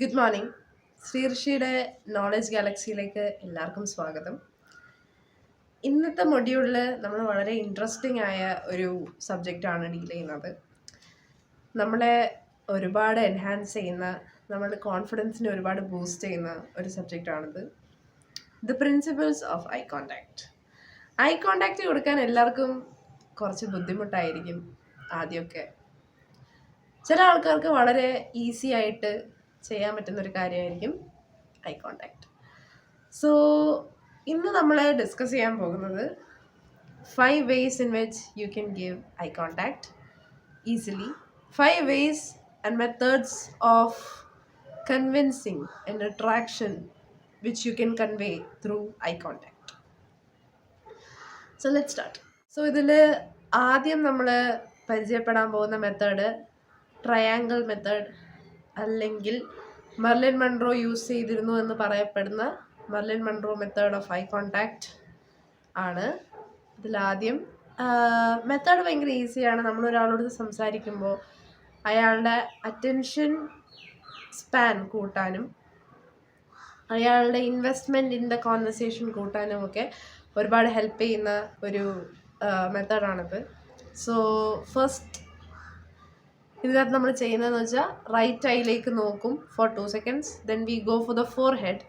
Good morning ശ്രീർഷിയുടെ knowledge ഗാലക്സിയിലേക്ക് എല്ലാവർക്കും സ്വാഗതം. ഇന്നത്തെ മൊഡ്യൂളിൽ നമ്മൾ വളരെ ഇൻട്രസ്റ്റിംഗ് ആയ ഒരു സബ്ജക്റ്റാണ് ഡീൽ ചെയ്യുന്നത്. നമ്മളെ ഒരുപാട് എൻഹാൻസ് ചെയ്യുന്ന നമ്മളുടെ കോൺഫിഡൻസിനെ ഒരുപാട് ബൂസ്റ്റ് ചെയ്യുന്ന ഒരു സബ്ജക്റ്റാണിത് the principles of eye contact eye contact കൊടുക്കാൻ എല്ലാവർക്കും കുറച്ച് ബുദ്ധിമുട്ടായിരിക്കും ആദ്യമൊക്കെ. ചില ആൾക്കാർക്ക് വളരെ ഈസി ആയിട്ട് ചെയ്യാൻ പറ്റുന്ന ഒരു കാര്യമായിരിക്കും ഐ കോണ്ടാക്ട്. സോ ഇന്ന് നമ്മൾ ഡിസ്കസ് ചെയ്യാൻ പോകുന്നത് five ways in which you can give eye contact easily five ways and methods of convincing and attraction which you can convey through eye contact so let start so ഇതിൽ ആദ്യം നമ്മൾ പരിചയപ്പെടാൻ പോകുന്ന method triangle method അല്ലെങ്കിൽ Marilyn Monroe use ചെയ്തിരുന്നു എന്ന് പറയപ്പെടുന്ന Marilyn Monroe method of eye contact ആണ്. ഇതിലാദ്യം മെത്തേഡ് ഭയങ്കര ഈസിയാണ് നമ്മൾ ഒരാളോട് സംസാരിക്കുമ്പോൾ അയാളുടെ അറ്റൻഷൻ സ്പാൻ കൂട്ടാനും അയാളുടെ ഇൻവെസ്റ്റ്മെന്റ് ഇൻ ദ കോൺവെർസേഷൻ കൂട്ടാനും ഒക്കെ ഒരുപാട് ഹെൽപ്പ് ചെയ്യുന്ന ഒരു മെത്തേഡാണിത് സോ ഫസ്റ്റ് ഇതിനകത്ത് നമ്മൾ ചെയ്യുന്നതെന്ന് വെച്ചാൽ റൈറ്റ് ഐയിലേക്ക് നോക്കും for two seconds then we go for the forehead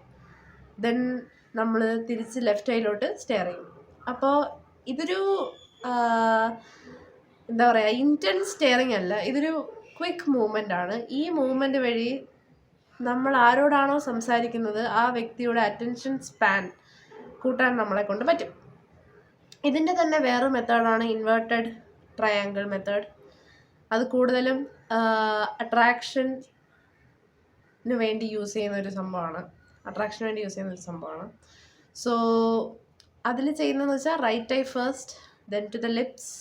then നമ്മൾ തിരിച്ച് ലെഫ്റ്റ് ഐയിലോട്ട് സ്റ്റെയർ ചെയ്യും. അപ്പോൾ ഇതൊരു എന്താ പറയുക ഇന്റൻസ് സ്റ്റെയറിങ് അല്ല ഇതൊരു ക്വിക്ക് മൂവ്മെന്റ് ആണ്. ഈ മൂവ്മെന്റ് വഴി നമ്മൾ ആരോടാണോ സംസാരിക്കുന്നത് ആ വ്യക്തിയുടെ അറ്റൻഷൻ സ്പാൻ കൂട്ടാൻ നമ്മളെ കൊണ്ട് പറ്റും. ഇതിന്റെ തന്നെ വേറെ മെത്തേഡാണ് ഇൻവേർട്ടഡ് ട്രയാങ്കിൾ മെത്തേഡ് അത് കൂടുതലും അട്രാക്ഷന് വേണ്ടി യൂസ് ചെയ്യുന്ന ഒരു സംഭവമാണ്. അട്രാക്ഷന് വേണ്ടി യൂസ് ചെയ്യുന്ന ഒരു സംഭവമാണ്. സോ അതിൽ ചെയ്യുന്നതെന്ന് വെച്ചാൽ right eye first then to the lips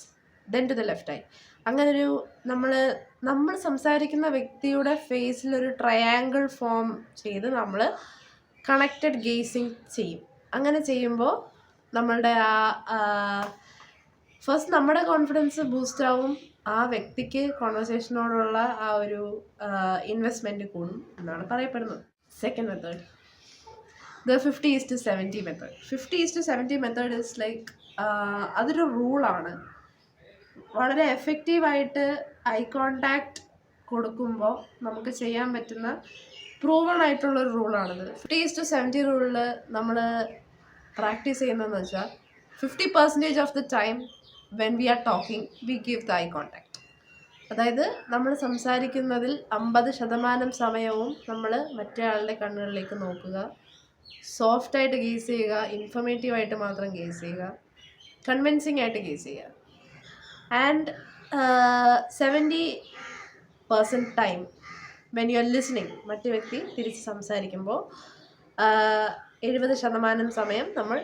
then to the left eye അങ്ങനൊരു നമ്മൾ നമ്മൾ സംസാരിക്കുന്ന വ്യക്തിയുടെ ഫേസിലൊരു ട്രയാങ്കിൾ ഫോം ചെയ്ത് നമ്മൾ കണക്റ്റഡ് ഗേസിങ് ചെയ്യും. അങ്ങനെ ചെയ്യുമ്പോൾ നമ്മളുടെ ആ ഫസ്റ്റ് നമ്മുടെ കോൺഫിഡൻസ് ബൂസ്റ്റ് ആവും. ആ വ്യക്തിക്ക് കോൺവെർസേഷനോടുള്ള ആ ഒരു ഇൻവെസ്റ്റ്മെന്റ് കൂടും എന്നാണ് പറയപ്പെടുന്നത്. Second method the fifty is to seventy method fifty is to seventy method is like അതൊരു റൂളാണ് വളരെ എഫക്റ്റീവായിട്ട് ഐ കോണ്ടാക്ട് കൊടുക്കുമ്പോൾ നമുക്ക് ചെയ്യാൻ പറ്റുന്ന പ്രൂവൺ ആയിട്ടുള്ളൊരു റൂളാണിത് ഫിഫ്റ്റി ഈസ് ടു സെവന്റി റൂളിൽ നമ്മൾ പ്രാക്ടീസ് ചെയ്യുന്നതെന്ന് വെച്ചാൽ fifty percentage of the time when we are talking we give the eye contact അതായത് നമ്മൾ സംസാരിക്കുന്നതിൽ അമ്പത് ശതമാനം സമയവും നമ്മൾ മറ്റേ ആളുടെ കണ്ണുകളിലേക്ക് നോക്കുക. സോഫ്റ്റായിട്ട് ഗേസ് ചെയ്യുക ഇൻഫർമേറ്റീവായിട്ട് മാത്രം ഗേസ് ചെയ്യുക കൺവിൻസിങ് ആയിട്ട് ഗേസ് ചെയ്യുക. And seventy percent time when you are listening മറ്റു വ്യക്തി തിരിച്ച് സംസാരിക്കുമ്പോൾ എഴുപത് ശതമാനം സമയം നമ്മൾ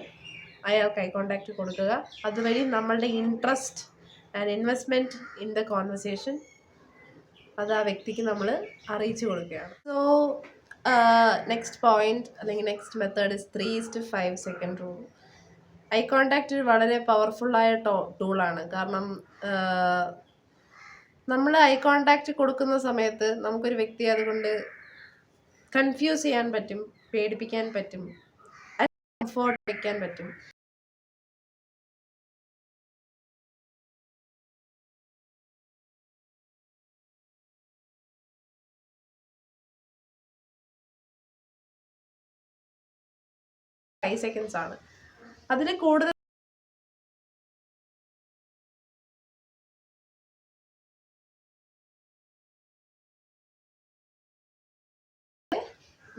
അയാൾക്ക് ഐ കോണ്ടാക്റ്റ് കൊടുക്കുക. അതുവഴി നമ്മളുടെ interest and investment in the conversation അത് ആ വ്യക്തിക്ക് നമ്മൾ അറിയിച്ചു കൊടുക്കുകയാണ്. സോ നെക്സ്റ്റ് പോയിന്റ് അല്ലെങ്കിൽ next method is three is to five second rule eye contact ഒരു വളരെ പവർഫുള്ളായ ടോ ടൂളാണ് കാരണം നമ്മൾ ഐ കോണ്ടാക്റ്റ് കൊടുക്കുന്ന സമയത്ത് നമുക്കൊരു വ്യക്തിയെ അതുകൊണ്ട് കൺഫ്യൂസ് ചെയ്യാൻ പറ്റും പേടിപ്പിക്കാൻ പറ്റും. കംഫോർട്ട് വയ്ക്കാൻ പറ്റും. ഫൈവ് സെക്കൻഡ്സ് ആണ്. അതിൽ കൂടുതൽ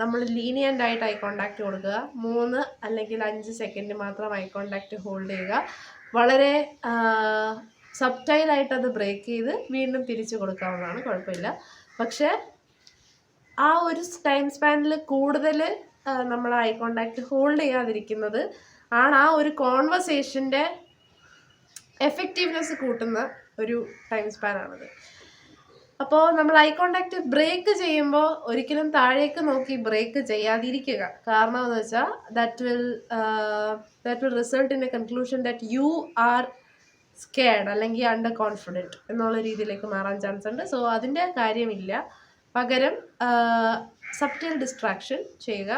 നമ്മൾ ലീനിയന്റ് ആയിട്ട് ഐ കോണ്ടാക്റ്റ് കൊടുക്കുക. മൂന്ന് അല്ലെങ്കിൽ അഞ്ച് സെക്കൻഡ് മാത്രം ഐ കോണ്ടാക്റ്റ് ഹോൾഡ് ചെയ്യുക. വളരെ സബ്റ്റൈലായിട്ട് അത് ബ്രേക്ക് ചെയ്ത് വീണ്ടും തിരിച്ചു കൊടുക്കാവുന്നതാണ്. കുഴപ്പമില്ല. പക്ഷേ ആ ഒരു ടൈം സ്പാനിൽ കൂടുതൽ നമ്മൾ ഐ കോണ്ടാക്റ്റ് ഹോൾഡ് ചെയ്യാതിരിക്കുന്നത് ആണ് ആ ഒരു കോൺവെർസേഷന്റെ എഫക്റ്റീവ്നെസ് കൂട്ടുന്ന ഒരു ടൈം സ്പാനാണത് അപ്പോൾ നമ്മൾ ഐ കോണ്ടാക്ട് ബ്രേക്ക് ചെയ്യുമ്പോൾ ഒരിക്കലും താഴേക്ക് നോക്കി ബ്രേക്ക് ചെയ്യാതിരിക്കുക. കാരണം എന്ന് വെച്ചാൽ that will that will result in a conclusion that you are scared അല്ലെങ്കിൽ അണ്ടർ കോൺഫിഡന്റ് എന്നുള്ള രീതിയിലേക്ക് മാറാൻ ചാൻസ് ഉണ്ട്. സോ അതിന്റെ കാര്യമില്ല. പകരം സബ്റ്റൽ ഡിസ്ട്രാക്ഷൻ ചെയ്യുക.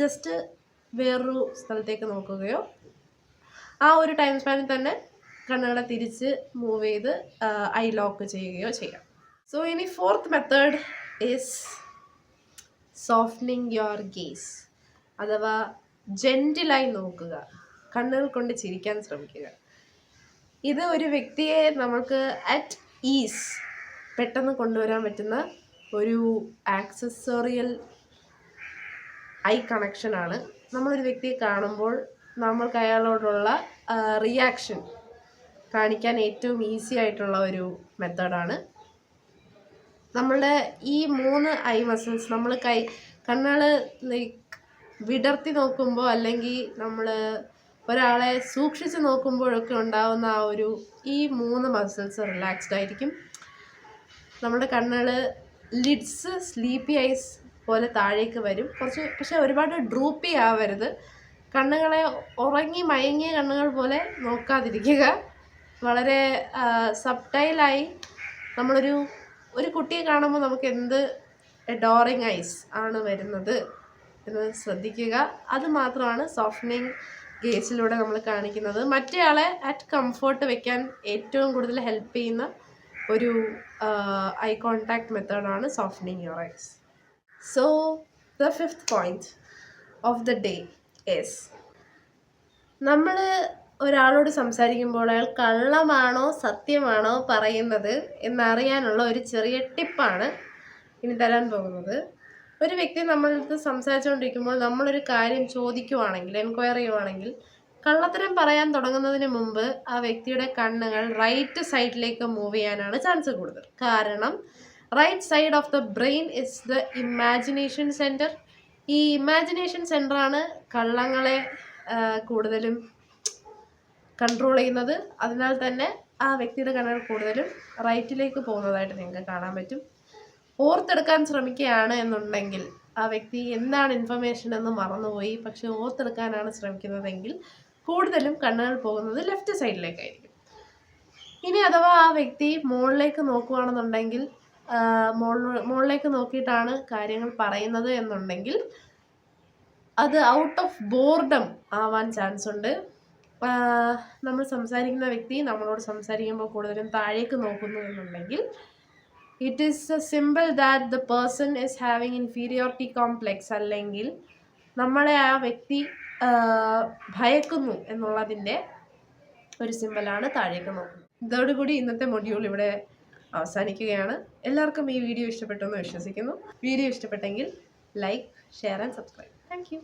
ജസ്റ്റ് വേറൊരു സ്ഥലത്തേക്ക് നോക്കുകയോ ആ ഒരു ടൈം സ്പാനിൽ തന്നെ കണ്ണുകളെ തിരിച്ച് മൂവ് ചെയ്ത് ഐ ലോക്ക് ചെയ്യുകയോ ചെയ്യാം. സോ ഇനി fourth method is softening your gaze അഥവാ ജെന്റിലായി നോക്കുക. കണ്ണുകൾ കൊണ്ട് ചിരിക്കാൻ ശ്രമിക്കുക. ഇത് ഒരു വ്യക്തിയെ നമുക്ക് അറ്റ് ഈസ് പെട്ടെന്ന് കൊണ്ടുവരാൻ പറ്റുന്ന ഒരു ആക്സസോറിയൽ ഐ കണക്ഷനാണ് നമ്മളൊരു വ്യക്തിയെ കാണുമ്പോൾ നമ്മൾക്ക് അയാളോടുള്ള റിയാക്ഷൻ കാണിക്കാൻ ഏറ്റവും ഈസി ആയിട്ടുള്ള ഒരു മെത്തേഡാണ് നമ്മളുടെ ഈ മൂന്ന് ഐ മസിൽസ് നമ്മൾ കൈ കണ്ണുകൾ വിടർത്തി നോക്കുമ്പോൾ അല്ലെങ്കിൽ നമ്മൾ ഒരാളെ സൂക്ഷിച്ച് നോക്കുമ്പോഴൊക്കെ ഉണ്ടാവുന്ന ആ ഒരു ഈ മൂന്ന് മസിൽസ് റിലാക്സ്ഡ് ആയിരിക്കും. നമ്മുടെ കണ്ണുകൾ ലിഡ്സ് സ്ലീപ്പി ഐസ് പോലെ താഴേക്ക് വരും. കുറച്ച് പക്ഷെ ഒരുപാട് ഡ്രൂപ്പി ആവരുത്. കണ്ണുകളെ ഉറങ്ങി മയങ്ങിയ കണ്ണുകൾ പോലെ നോക്കാതിരിക്കുക. വളരെ സബ്ടൈലായി നമ്മളൊരു ഒരു കുട്ടിയെ കാണുമ്പോൾ നമുക്ക് എന്ത് ഡോറിങ് ഐസ് ആണ് വരുന്നത് എന്ന് ശ്രദ്ധിക്കുക. അത് മാത്രമാണ് സോഫ്റ്റനിങ് ഗേസിലൂടെ നമ്മൾ കാണിക്കുന്നത്. മറ്റേയാളെ അറ്റ് കംഫർട്ട് വെക്കാൻ ഏറ്റവും കൂടുതൽ ഹെൽപ്പ് ചെയ്യുന്ന ഒരു ഐ കോണ്ടാക്ട് മെത്തേഡാണ് softening your eyes so the fifth point of the day is നമ്മൾ ഒരാളോട് സംസാരിക്കുമ്പോൾ അയാൾ കള്ളമാണോ സത്യമാണോ പറയുന്നത് എന്നറിയാനുള്ള ഒരു ചെറിയ ടിപ്പാണ് ഇനി തരാൻ പോകുന്നത്. ഒരു വ്യക്തി നമ്മളടുത്ത് സംസാരിച്ചുകൊണ്ടിരിക്കുമ്പോൾ നമ്മളൊരു കാര്യം ചോദിക്കുവാണെങ്കിൽ എൻക്വയറി ചെയ്യുവാണെങ്കിൽ കള്ളത്തരം പറയാൻ തുടങ്ങുന്നതിന് മുമ്പ് ആ വ്യക്തിയുടെ കണ്ണുകൾ റൈറ്റ് സൈഡിലേക്ക് മൂവ് ചെയ്യാനാണ് ചാൻസ് കൂടുതൽ. കാരണം right side of the brain is the imagination centre ഈ ഇമാജിനേഷൻ സെന്ററാണ് കള്ളങ്ങളെ കൂടുതലും കൺട്രോൾ ചെയ്യുന്നത്. അതിനാൽ തന്നെ ആ വ്യക്തിയുടെ കണ്ണുകൾ കൂടുതലും റൈറ്റിലേക്ക് പോകുന്നതായിട്ട് നിങ്ങൾക്ക് കാണാൻ പറ്റും. ഓർത്തെടുക്കാൻ ശ്രമിക്കുകയാണ് എന്നുണ്ടെങ്കിൽ ആ വ്യക്തി എന്താണ് ഇൻഫർമേഷൻ എന്ന് മറന്നുപോയി. പക്ഷെ ഓർത്തെടുക്കാനാണ് ശ്രമിക്കുന്നതെങ്കിൽ കൂടുതലും കണ്ണുകൾ പോകുന്നത് ലെഫ്റ്റ് സൈഡിലേക്കായിരിക്കും ഇനി അഥവാ ആ വ്യക്തി മുകളിലേക്ക് നോക്കുകയാണെന്നുണ്ടെങ്കിൽ മുകളിലേക്ക് നോക്കിയിട്ടാണ് കാര്യങ്ങൾ പറയുന്നത് എന്നുണ്ടെങ്കിൽ അത് ഔട്ട് ഓഫ് ബോർഡം ആവാൻ ചാൻസ് ഉണ്ട്. നമ്മൾ സംസാരിക്കുന്ന വ്യക്തി നമ്മളോട് സംസാരിക്കുമ്പോൾ കൂടുതലും താഴേക്ക് നോക്കുന്നു എന്നുണ്ടെങ്കിൽ it is a simple that the person is having inferiority complex അല്ലെങ്കിൽ നമ്മളെ ആ വ്യക്തി ഭയക്കുന്നു എന്നുള്ളതിന്റെ ഒരു സിമ്പിളാണ് താഴേക്ക് നോക്കുന്നത്. ഇതോടുകൂടി ഇന്നത്തെ മൊഡ്യൂൾ ഇവിടെ അവസാനിക്കുകയാണ്. എല്ലാവർക്കും ഈ വീഡിയോ ഇഷ്ടപ്പെട്ടു എന്ന് വിശ്വസിക്കുന്നു. വീഡിയോ ഇഷ്ടപ്പെട്ടെങ്കിൽ like share and subscribe thank